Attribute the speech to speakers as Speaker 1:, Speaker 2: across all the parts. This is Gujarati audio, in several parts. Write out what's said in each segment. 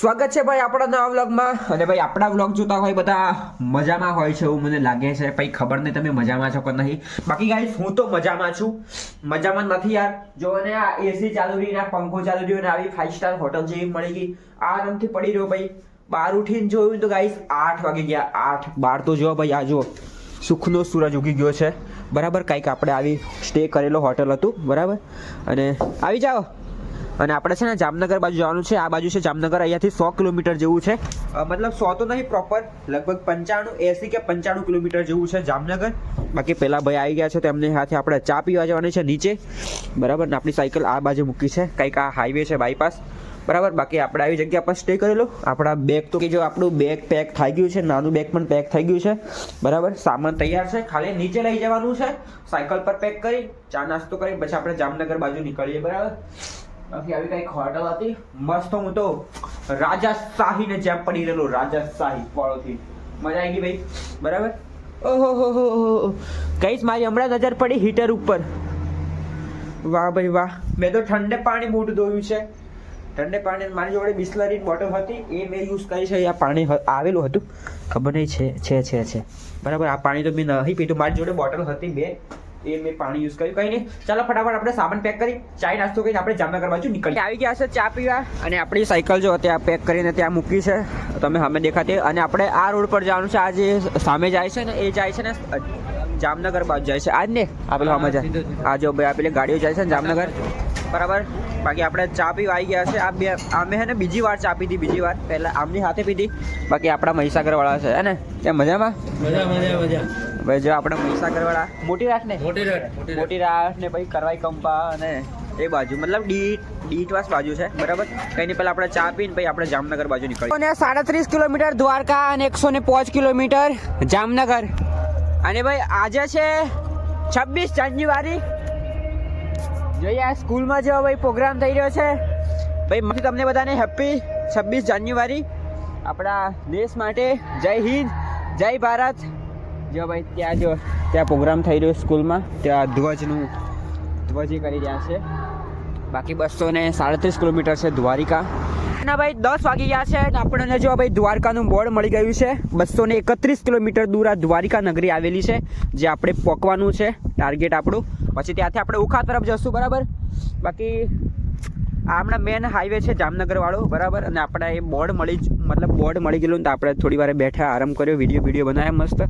Speaker 1: સ્વાગત છે ભાઈ આપણા નવા વ્લોગમાં. અને ભાઈ આપણા વ્લોગ જોતા હોય બધા મજામાં હોય છે એવું મને લાગે છે. ભાઈ ખબર નહીં તમે મજામાં છો કે નહીં. બાકી ગાઈ હું તો મજામાં છું. મજામાં નથી યાર. જો અને આ એસી ચાલુ રહી આ પંખો ચાલુ રહ્યો ને આવી ફાઈવ સ્ટાર હોટલ જેવી મળી ગઈ. આરામથી પડી રહ્યો ભાઈ. બાર ઉઠીને જોયું તો ગાઈસ આઠ વાગે ગયા. આઠ, બાર તો જો ભાઈ, આ જો સુખનો સૂરજ ઉગી ગયો છે. બરાબર, કંઈક આપણે આવી સ્ટે કરેલો હોટલ હતું. બરાબર? અને આવી જાઓ. અને આપણે છે ને જામનગર બાજુ જવાનું છે. આ બાજુ છે જામનગર, અહીંયાથી સો કિલોમીટર જેવું છે. મતલબ સો તો નહીં, પ્રોપર લગભગ પંચાણું, એસી કે પંચાણું કિલોમીટર જેવું છે જામનગર. બાકી પેલા ભાઈ આવી ગયા છે, તો એમની સાથે આપણે ચા પીવા જવાની છે નીચે. બરાબર? ને આપણી સાયકલ આ બાજુ મૂકી છે. કંઈક આ હાઈવે છે બાયપાસ બરાબર? બાકી આપણે આવી જગ્યા પર સ્ટે કરેલો આપણા બેગ તો કે જો આપણું બેગ પેક થઈ ગયું છે, નાનું બેગ પણ પેક થઈ ગયું છે. બરાબર? સામાન તૈયાર છે. ખાલી નીચે લઈ જવાનું છે. સાયકલ પર પેક કરી, ચા નાસ્તો કરી, પછી આપણે જામનગર બાજુ નીકળીએ. બરાબર? બાકી આવી કઈ હોટલ હતી? મસ્ત હું તો રાજાશાહી ને જેમ પડી રહેલો, રાજાશાહી વાળોથી. મજા આવી ગઈ ભાઈ? બરાબર? ઓહો, હો હો હો કઈશ મારી હમણાં નજર પડી હીટર ઉપર. વાહ ભાઈ, વાહ. મેં તો ઠંડે પાણી મોઢું ધોયું છે. ઠંડે પાણી મારી જોડે બિસ્લરી બોટલ હતી. એ મેં યુઝ કરી છે. આ પાણી આવેલું હતું. ખબર નહીં છે છે છે છે. બરાબર, આ પાણી તો મેં નહીં પીધું. મારી જોડે બોટલ હતી બે. એ મેં પાણી યુઝ કર્યું. કંઈ નહીં. ચાલો ફટાફટ આપણે સામાન પેક કરી ચાય નાસ્તો કરીને આપણે જામનગર બાજુ નીકળી આવી ગયા છે ચા પીવા. અને આપણી સાયકલ જો ત્યાં પેક કરીને ત્યાં મૂકી છે. તમે સામે દેખાતી અને આપણે આ રોડ પર જવાનું છે. આ જે સામે જાય છે ને એ જાય છે ને જામનગર બાજુ જાય છે. આજ ને આ પેલો સામે જાય. આ જો ભાઈ આ પેલી ગાડીઓ જાય છે ને જામનગર. બરાબર? બાકી આપણે ચા પીવા આવી ગયા છે. આ બે અમે હે ને બીજી વાર ચા પીધી બીજી વાર. પહેલાં આમની સાથે પીધી. બાકી આપણા મહીસાગર વાળા છે. હે ને? ત્યાં મજામાં?
Speaker 2: મજા મજા મજા.
Speaker 1: ભાઈ જો આપણે મહીસાગર મોટી રાખ ને
Speaker 2: મોટી રાત. મોટી
Speaker 1: રાખ ને પછી કરવાઈ કંપા અને એ બાજુ મતલબ ડીટ ડીટવાસ બાજુ છે બરાબર? કઈ નહીં પહેલા આપણે ચા પીને પછી આપણે જામનગર બાજુ નીકળી અને સાડત્રીસ કિલોમીટર દ્વારકા અને એકસો ને પાંચ કિલોમીટર જામનગર. અને ભાઈ આજે છે છવ્વીસ જાન્યુઆરી. જોઈએ આ સ્કૂલમાં જેવો ભાઈ પ્રોગ્રામ થઈ રહ્યો છે. ભાઈ તમને બધાને હેપી છવ્વીસ જાન્યુઆરી. આપણા દેશ માટે જય હિન્દ જય ભારત. જો ભાઈ, ત્યાં જો, ત્યાં પ્રોગ્રામ થઈ રહ્યો સ્કૂલમાં. ત્યાં ધ્વજનું, ધ્વજ કરી રહ્યા છે. બાકી બસો ને સાડત્રીસ કિલોમીટર છે દ્વારિકા. ના ભાઈ, દસ વાગી ગયા છે આપણને જો ભાઈ દ્વારકાનું બોર્ડ મળી ગયું છે. બસો ને એકત્રીસ કિલોમીટર દૂર આ દ્વારિકા નગરી આવેલી છે, જે આપણે પોકવાનું છે, ટાર્ગેટ આપણું. પછી ત્યાંથી આપણે ઉખા તરફ જશું, બરાબર? બાકી આ મેન હાઈવે છે જામનગરવાળો, બરાબર? અને આપણે એ બોર્ડ મળી મતલબ બોર્ડ મળી ગયેલું ને તો આપણે થોડી વાર બેઠા આરામ કર્યો વીડિયો વીડિયો બનાવ્યા મસ્ત.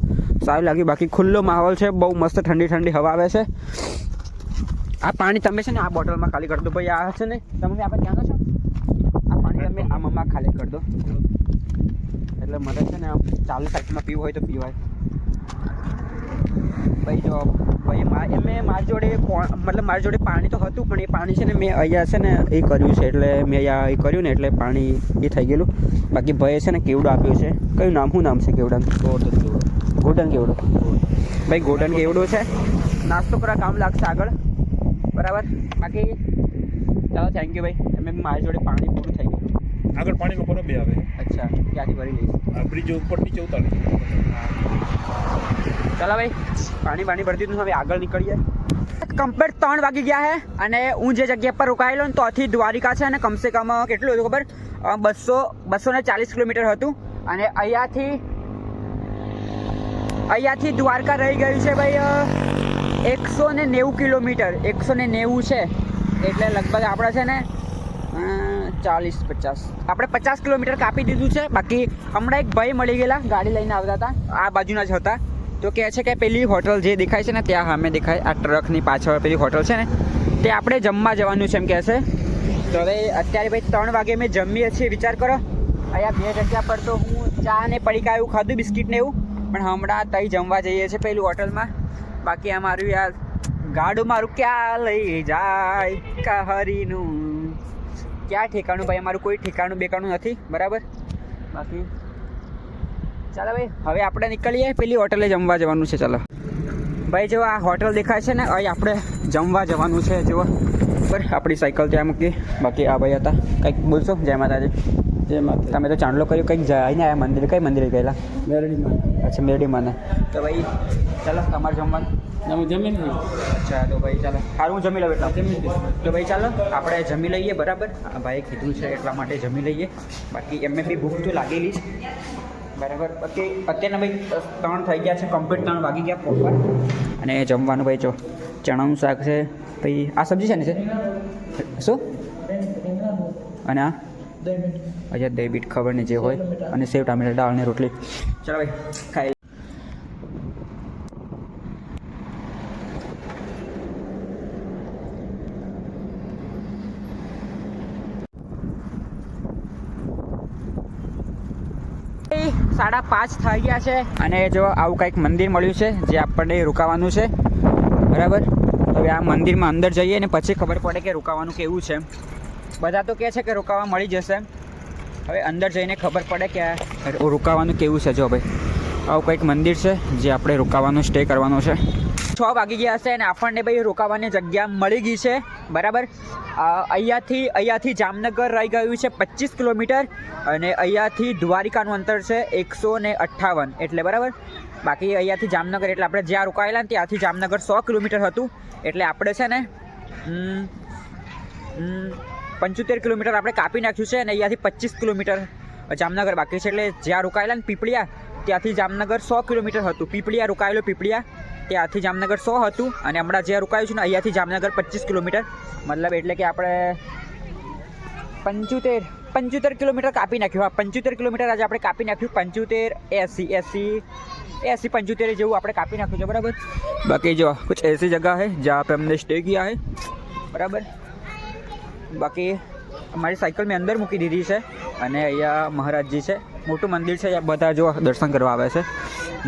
Speaker 1: સારું લાગ્યું. બાકી ખુલ્લો માહોલ છે, બહુ મસ્ત ઠંડી ઠંડી હવા આવે છે. આ પાણી તમે છે ને આ બોટલમાં ખાલી કરી દો. ભાઈ, આ છે ને, તમે આપણે ત્યાંનો છો? આ પાણી તમે આમાં ખાલી કરી દો. એટલે મને છે ને આમ ચાલુ સાઈડમાં પીવું હોય તો પીવાય. ભાઈ જો ભાઈ મારે મેં મારી જોડે મતલબ મારી જોડે પાણી તો હતું પણ એ પાણી છે ને મેં અહીંયા છે ને એ કર્યું છે એટલે મેં અહીંયા એ કર્યું ને એટલે પાણી એ થઈ ગયેલું. બાકી ભાઈએ છે ને કેવડું આપ્યું છે? કયું નામ? શું નામ છે કેવડાનું ગોલ્ડન કેવડો. ભાઈ ગોલ્ડન કેવડો છે? નાસ્તો કરવા કામ લાગશે આગળ. બરાબર? બાકી ચાલો થેન્ક યુ ભાઈ. એમ મારી જોડે પાણી પૂરું થઈ ગયું.
Speaker 2: આગળ પાણીનો પરબ બે આવે?
Speaker 1: અચ્છા ત્યાંથી ભરી લઈશ.
Speaker 2: બ્રિજ ઉપર નીચે ઉતારી
Speaker 1: ચાલો ભાઈ, પાણી પાણી ભરતી હતું હવે આગળ નીકળીએ. કમ્પ્લીટ ત્રણ વાગી ગયા છે અને હું જે જગ્યા પર રોકાયેલો ને ત્યાંથી દ્વારિકા છે અને કમસે કમ કેટલું હતું ખબર? બસો બસો ને ચાલીસ કિલોમીટર હતું. અને અહીંયાથી અહીંયાથી દ્વારકા રહી ગયું છે ભાઈ એકસો ને નેવું કિલોમીટર. એકસો ને નેવું છે. એટલે લગભગ આપણે છે ને ચાલીસ, પચાસ. આપણે પચાસ કિલોમીટર કાપી દીધું છે. બાકી હમણાં એક ભાઈ મળી ગયેલા, ગાડી લઈને આવતા હતા. આ બાજુના જ હતા. તો કહે છે કે પેલી હોટલ જે દેખાય છે ને, ત્યાં સામે દેખાય. આ ટ્રકની પાછળ પેલી હોટલ છે ને, તે આપણે જમવા જવાનું છે એમ કહે છે. તો હવે અત્યારે ભાઈ ત્રણ વાગે મેં જમીએ છીએ, વિચાર કરો. અહીંયા બે જગ્યા પર તો હું ચા ને પડીકા એવું ખાધું, બિસ્કિટ ને એવું. પણ હમણાં તઈ જમવા જઈએ છીએ પેલી હોટલમાં. બાકી આ મારું યાર ગાડું મારું ક્યાં લઈ જાય? કહરીનું. ક્યાં ઠેકાણું? ભાઈ, અમારું કોઈ ઠેકાણું, બેકાણું નથી. બરાબર? બાકી ચાલો ભાઈ હવે આપણે નીકળીએ પેલી હોટલે જમવા જવાનું છે ચાલો. ભાઈ જો આ હોટલ દેખાય છે ને અહીં આપણે જમવા જવાનું છે જુઓ. બરાબર આપણી સાયકલ ત્યાં મૂકી બાકી આ ભાઈ હતા. કંઈક બોલશો? જય માતાજી.
Speaker 3: જય માતા
Speaker 1: તમે તો ચાંદલો કર્યો કંઈક જઈને આ મંદિર કઈ મંદિરે ગયેલા?
Speaker 3: મેરડીમાં
Speaker 1: અચ્છા મેરડીમાં તો ભાઈ ચાલો તમારે જમવાનું.
Speaker 3: અમે જમીન લીધું
Speaker 1: અચ્છા તો ભાઈ ચાલો. સારું હું જમી લઉં એટલા.
Speaker 3: જમી
Speaker 1: તો ભાઈ ચાલો આપણે જમી લઈએ બરાબર? આ ભાઈએ કીધું છે એટલા માટે જમી લઈએ. બાકી એમને બી ભૂખ તો લાગેલી જ. બરાબર? અત્યારના ભાઈ ત્રણ થઈ ગયા છે કમ્પ્લીટ ત્રણ વાગી ગયા પ્રોપર અને જમવાનું ભાઈ જો ચણાનું શાક છે પછી આ સબ્જી છે ને છે શું? અને આ? અચ્છા દહીં બીટ ખબર નહીં જે હોય. અને સેવ ટામેટા દાળ ને રોટલી. ચાલો ભાઈ ખાઈ સાડા પાંચ થઈ ગયા છે. અને જો આવું કંઈક મંદિર મળ્યું છે, જે આપણને રોકાવાનું છે. બરાબર? હવે આ મંદિરમાં અંદર જઈએ ને પછી ખબર પડે કે રોકાવાનું કેવું છે. બધા તો કહે છે કે રોકાવા મળી જશે. હવે અંદર જઈને ખબર પડે કે રોકાવાનું કેવું છે. જો ભાઈ, આવું કંઈક મંદિર છે, જે આપણે રોકાવાનું સ્ટે કરવાનો છે. છ વાગી ગયા છે અને આપણને ભાઈ રોકાવાની જગ્યા મળી ગઈ છે. બરાબર? અહીંયાથી અહીંયાથી જામનગર રહી ગયું છે પચીસ કિલોમીટર અને અહીંયાથી દ્વારિકાનું અંતર છે એકસો ને અઠ્ઠાવન. એટલે બરાબર? બાકી અહીંયાથી જામનગર, એટલે આપણે જ્યાં રોકાયેલા ને ત્યાંથી જામનગર સો કિલોમીટર હતું. એટલે આપણે છે ને પંચોતેર કિલોમીટર આપણે કાપી નાખ્યું છે અને અહીંયાથી પચીસ કિલોમીટર જામનગર બાકી છે. એટલે જ્યાં રોકાયેલા ને પીપળિયા, ત્યાંથી જામનગર સો કિલોમીટર હતું. પીપળિયા રોકાયેલો પીપળિયા. ત્યાંથી જામનગર સો હતું અને હમણાં જ્યાં રોકાયું છું ને અહીંયાથી જામનગર પચીસ કિલોમીટર મતલબ એટલે કે આપણે પંચોતેર પંચોતેર કિલોમીટર કાપી નાખ્યું હા પંચોતેર કિલોમીટર આજે આપણે કાપી નાખ્યું પંચોતેર એસી એસી એસી पंचोतेर જેવું આપણે કાપી નાખ્યું છે બરાબર બાકી જો कुछ ऐसी जगह है जहाँ पे हमने स्टे किया है બરાબર બાકી અમારી સાયકલ મેં અંદર મૂકી દીધી છે અને અહીંયા મહારાજજી છે મોટું મંદિર છે અહીંયા બધા જો દર્શન કરવા આવે છે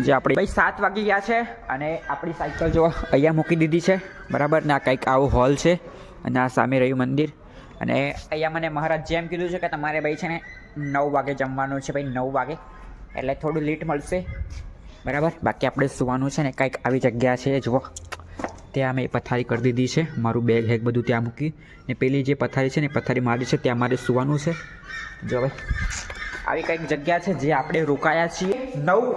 Speaker 1: જે આપણી ભાઈ સાત વાગી ગયા છે અને આપણી સાયકલ જો અહીંયા મૂકી દીધી છે. બરાબર? ને આ કંઈક આવું હોલ છે અને આ સામે રહ્યું મંદિર. અને અહીંયા મને મહારાજ જેમ કીધું છે કે તમારે ભાઈ છે ને નવ વાગે જમવાનું છે ભાઈ, નવ વાગે. એટલે થોડું લેટ મળશે. બરાબર? બાકી આપણે સુવાનું છે ને કંઈક આવી જગ્યા છે, જુઓ. ત્યાં મેં પથારી કરી દીધી છે, મારું બેગ હેગ બધું ત્યાં મૂકી. ને પેલી જે પથારી છે ને પથારી મારી છે, ત્યાં મારે સુવાનું છે. જો હવે આવી કંઈક જગ્યા છે જે આપણે રોકાયા છીએ. નવ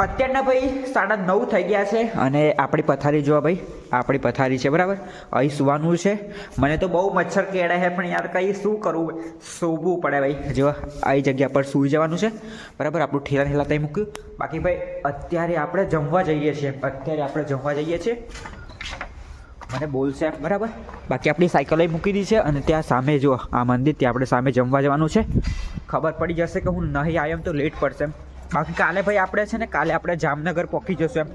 Speaker 1: અત્યારના ભાઈ સાડા નવ થઈ ગયા છે અને આપણી પથારી જોવા ભાઈ, આપણી પથારી છે, બરાબર? અહીં સુવાનું છે. મને તો બહુ મચ્છર કેળે છે પણ યાર કંઈ શું કરવું સૂવું પડે ભાઈ. જો આવી જગ્યા પર સૂઈ જવાનું છે. બરાબર? આપણું ઠેલા ઠેલા ત્યાં મૂક્યું. બાકી ભાઈ, અત્યારે આપણે જમવા જઈએ છીએ. અત્યારે આપણે જમવા જઈએ છીએ. મને બોલશે બરાબર? બાકી આપણી સાયકલ મૂકી દીધી છે અને ત્યાં સામે જો આ મંદિર, ત્યાં આપણે સામે જમવા જવાનું છે. ખબર પડી જશે કે હું નહીં આવ્યો તો લેટ પડશે બાકી કાલે ભાઈ આપણે છે ને, કાલે આપણે જામનગર પહોંચી જશું એમ.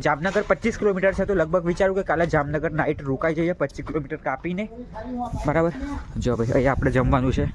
Speaker 1: જામનગર પચીસ કિલોમીટર છે, તો લગભગ વિચારું કે કાલે જામનગર નાઇટ રોકાઈ જઈએ, પચીસ કિલોમીટર કાપીને. બરાબર? જો ભાઈ, અહીંયા આપણે જમવાનું છે.